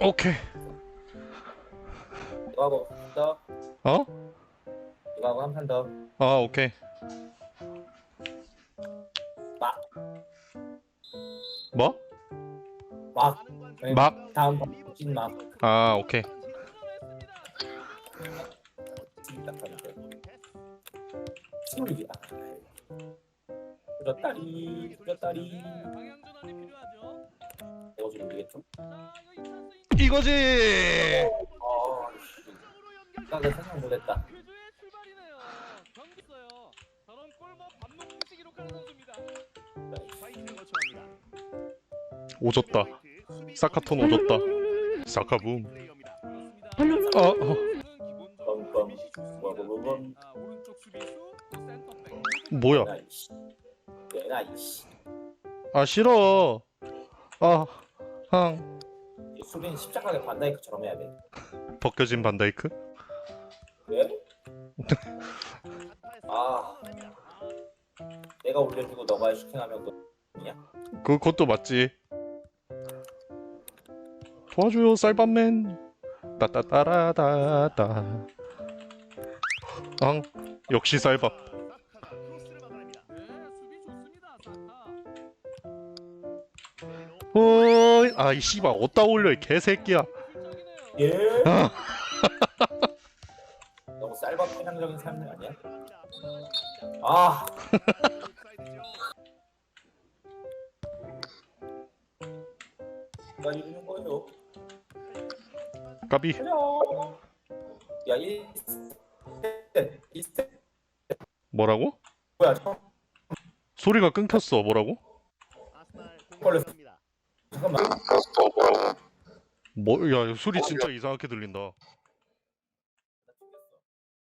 오케이. 이거 하고 한판 더. 어? 이거 하고 한 판 더. 아 오케이. 막. 뭐? 막. 막? 다음 판 찐막. 아 오케이. 찐딱 하는데. 스물이야. 그렸다리. 그렸다리. 방향 전환이 필요하죠. 이거 좀 찬스 이거지. 아, 씨. 나 생각 못했다. 오졌다. 사카톤 오졌다. 사카붐. 어, 어. 뭐뭐뭐뭐. 아, 센터백. 뭐야? 이씨. 이씨. 아 싫어. 아, 항이 수비는 십자가게 반다이크처럼 해야 돼. 벗겨진 반다이크? 왜? 아. 내가 올려주고 너가 슈팅하면 그 그 그것도 맞지. 도와줘요 쌀밥맨. 따따따라다다. 앙 역시 쌀밥. 크 아이 씨발 어디다 올려 이 개새끼야. 예? 아, 너무 쌀밥 편향적인 삶 아니야? 아. 누가 이기는 거예요? 까비. 그래요. 야, 이 스텝, 이 스텝 뭐라고? 뭐야? 저- 소리가 끊겼어. 뭐라고? 걸렸어. 잠깐만. 뭐? 야 소리 진짜 이상하게 들린다.